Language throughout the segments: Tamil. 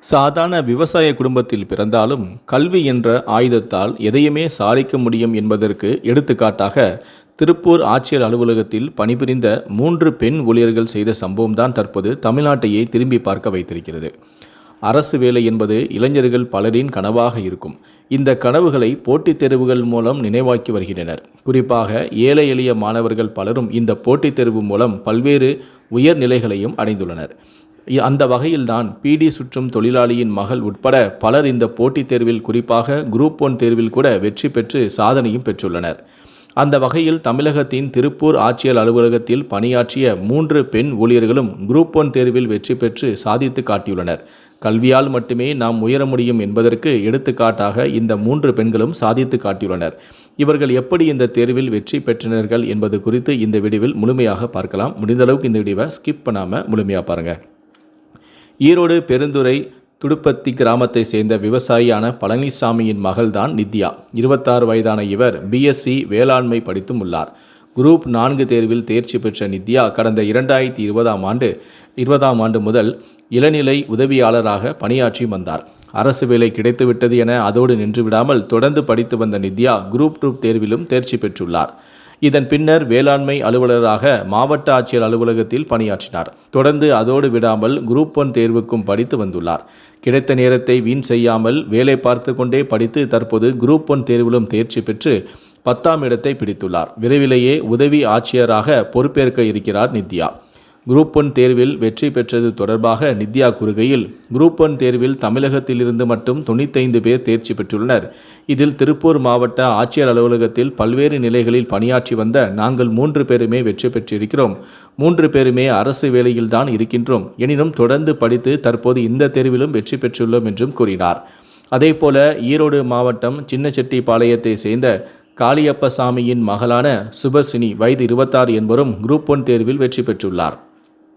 சாதாரண விவசாய குடும்பத்தில் பிறந்தாலும் கல்வி என்ற ஆயுதத்தால் எதையுமே சாதிக்க முடியும் என்பதற்கு எடுத்துக்காட்டாக திருப்பூர் ஆட்சியர் அலுவலகத்தில் பணிபுரிந்த மூன்று பெண் ஊழியர்கள் செய்த சம்பவம்தான் தற்போது தமிழ்நாட்டையே திரும்பி பார்க்க வைத்திருக்கிறது. அரசு வேலை என்பது இளைஞர்கள் பலரின் கனவாக இருக்கும். இந்த கனவுகளை போட்டித் தேர்வுகள் மூலம் நினைவாக்கி வருகின்றனர். குறிப்பாக ஏழை எளிய மாணவர்கள் பலரும் இந்த போட்டித் தேர்வு மூலம் பல்வேறு உயர்நிலைகளையும் அடைந்துள்ளனர். அந்த வகையில்தான் பிடி சுற்றும் தொழிலாளியின் மகள் உட்பட பலர் இந்த போட்டித் தேர்வில் குறிப்பாக குரூப் ஒன் தேர்வில் கூட வெற்றி பெற்று சாதனையும் பெற்றுள்ளனர். அந்த வகையில் தமிழகத்தின் திருப்பூர் ஆட்சியர் அலுவலகத்தில் பணியாற்றிய மூன்று பெண் ஊழியர்களும் குரூப் ஒன் தேர்வில் வெற்றி பெற்று சாதித்து காட்டியுள்ளனர். கல்வியால் மட்டுமே நாம் உயர முடியும் என்பதற்கு எடுத்துக்காட்டாக இந்த மூன்று பெண்களும் சாதித்து காட்டியுள்ளனர். இவர்கள் எப்படி இந்த தேர்வில் வெற்றி பெற்றனர்கள் என்பது குறித்து இந்த விடிவில் முழுமையாக பார்க்கலாம். முடிந்தளவுக்கு இந்த விடிவை ஸ்கிப் பண்ணாமல் முழுமையாக பாருங்கள் ஈரோடு பெருந்துறை துடுப்பத்தி கிராமத்தை சேர்ந்த விவசாயியான பழனிசாமியின் மகள்தான் நித்யா. இருபத்தாறு வயதான இவர் பிஎஸ்சி வேளாண்மை படித்தும் உள்ளார். குரூப் நான்கு தேர்வில் தேர்ச்சி பெற்ற நித்யா கடந்த இரண்டாயிரத்தி இருபதாம் ஆண்டு இருபதாம் ஆண்டு முதல் இளநிலை உதவியாளராக பணியாற்றி வந்தார். அரசு வேலை கிடைத்துவிட்டது என அதோடு நின்றுவிடாமல் தொடர்ந்து படித்து வந்த நித்யா குரூப் டூ தேர்விலும் தேர்ச்சி பெற்றுள்ளார். இதன் பின்னர் வேளாண்மை அலுவலராக மாவட்ட ஆட்சியர் அலுவலகத்தில் பணியாற்றினார். தொடர்ந்து அதோடு விடாமல் குரூப் ஒன் தேர்வுக்கும் படித்து வந்துள்ளார். கிடைத்த நேரத்தை வீண் செய்யாமல் வேலை பார்த்து கொண்டே படித்து தற்போது குரூப் ஒன் தேர்விலும் தேர்ச்சி பெற்று பத்தாம் இடத்தை பிடித்துள்ளார். விரைவிலேயே உதவி ஆட்சியராக பொறுப்பேற்க இருக்கிறார் நித்யா. குரூப் ஒன் தேர்வில் வெற்றி பெற்றது தொடர்பாக நித்யா கூறுகையில் குரூப் ஒன் தேர்வில் தமிழகத்திலிருந்து மட்டும் தொண்ணூத்தைந்து பேர் தேர்ச்சி பெற்றுள்ளனர். இதில் திருப்பூர் மாவட்ட ஆட்சியர் அலுவலகத்தில் பல்வேறு நிலைகளில் பணியாற்றி வந்த நாங்கள் மூன்று பேருமே வெற்றி பெற்றிருக்கிறோம். மூன்று பேருமே அரசு வேலையில்தான் இருக்கின்றோம். எனினும் தொடர்ந்து படித்து தற்போது இந்த தேர்விலும் வெற்றி பெற்றுள்ளோம் என்றும் கூறினார். அதேபோல ஈரோடு மாவட்டம் சின்னச்செட்டிப்பாளையத்தை சேர்ந்த காளியப்பசாமியின் மகளான சுபசினி வயது இருபத்தாறு என்பவரும் குரூப் ஒன் தேர்வில் வெற்றி பெற்றுள்ளார்.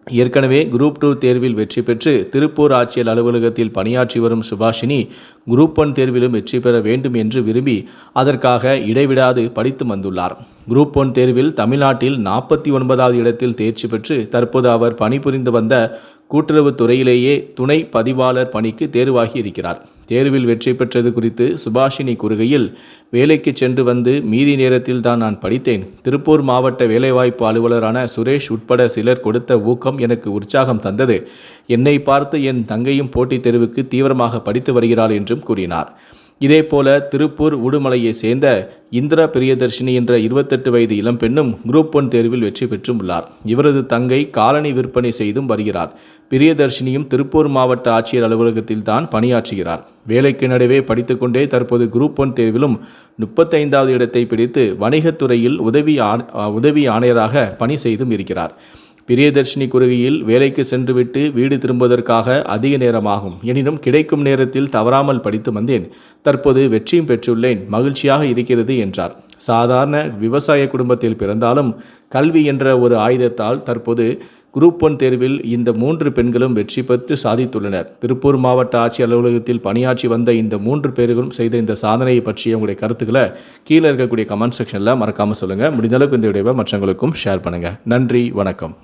ஏற்கனவே குரூப் டூ தேர்வில் வெற்றி பெற்று திருப்பூர் ஆட்சியர் அலுவலகத்தில் பணியாற்றி வரும் சுபாஷினி குரூப் ஒன் தேர்விலும் வெற்றி பெற வேண்டும் என்று விரும்பி அதற்காக இடைவிடாது படித்து வந்துள்ளார். குரூப் ஒன் தேர்வில் தமிழ்நாட்டில் நாற்பத்தி ஒன்பதாவது இடத்தில் தேர்ச்சி பெற்று தற்போது அவர் பணிபுரிந்து வந்த கூட்டுறவுத் துறையிலேயே துணை பதிவாளர் பணிக்கு தேர்வாகி இருக்கிறார். தேர்வில் வெற்றி பெற்றது குறித்து சுபாஷினி கூறுகையில் வேலைக்கு சென்று வந்து மீதி நேரத்தில் தான் நான் படித்தேன். திருப்பூர் மாவட்ட வேலைவாய்ப்பு அலுவலரான சுரேஷ் உட்பட சிலர் கொடுத்த ஊக்கம் எனக்கு உற்சாகம் தந்தது. என்னை பார்த்து என் தங்கையும் போட்டித் தேர்வுக்கு தீவிரமாக படித்து வருகிறாள் என்றும் கூறினார். இதேபோல திருப்பூர் உடுமலையை சேர்ந்த இந்திரா பிரியதர்ஷினி என்ற இருபத்தெட்டு வயது இளம்பெண்ணும் குரூப் ஒன் தேர்வில் வெற்றி பெற்றும் உள்ளார். இவரது தங்கை காலனி விற்பனை செய்தும் வருகிறார். பிரியதர்ஷினியும் திருப்பூர் மாவட்ட ஆட்சியர் அலுவலகத்தில் தான் பணியாற்றுகிறார். வேலைக்கு நடுவே படித்துக்கொண்டே தற்போது குரூப் ஒன் தேர்விலும் முப்பத்தைந்தாவது இடத்தை பிடித்து வணிகத்துறையில் உதவி உதவி ஆணையராக பணி செய்தும் இருக்கிறார். பிரியதர்ஷினி குறுகியில் வேலைக்கு சென்றுவிட்டு வீடு திரும்புவதற்காக அதிக நேரமாகும். எனினும் கிடைக்கும் நேரத்தில் தவறாமல் படித்து வந்தேன். தற்போது வெற்றியும் பெற்றுள்ளேன். மகிழ்ச்சியாக இருக்கிறது என்றார். சாதாரண விவசாய குடும்பத்தில் பிறந்தாலும் கல்வி என்ற ஒரு ஆயுதத்தால் தற்போது குரூப் ஒன் தேர்வில் இந்த மூன்று பெண்களும் வெற்றி பெற்று சாதித்துள்ளனர். திருப்பூர் மாவட்ட ஆட்சி அலுவலகத்தில் பணியாற்றி வந்த இந்த மூன்று பேர்களும் செய்த இந்த சாதனையை பற்றிய உங்களுடைய கருத்துக்களை கீழே இருக்கக்கூடிய கமெண்ட் செக்ஷனில் மறக்காமல் சொல்லுங்கள் முடிந்த அளவுக்கு இந்த வீடியோவை மற்றவங்களுக்கும் ஷேர் பண்ணுங்கள் நன்றி. வணக்கம்.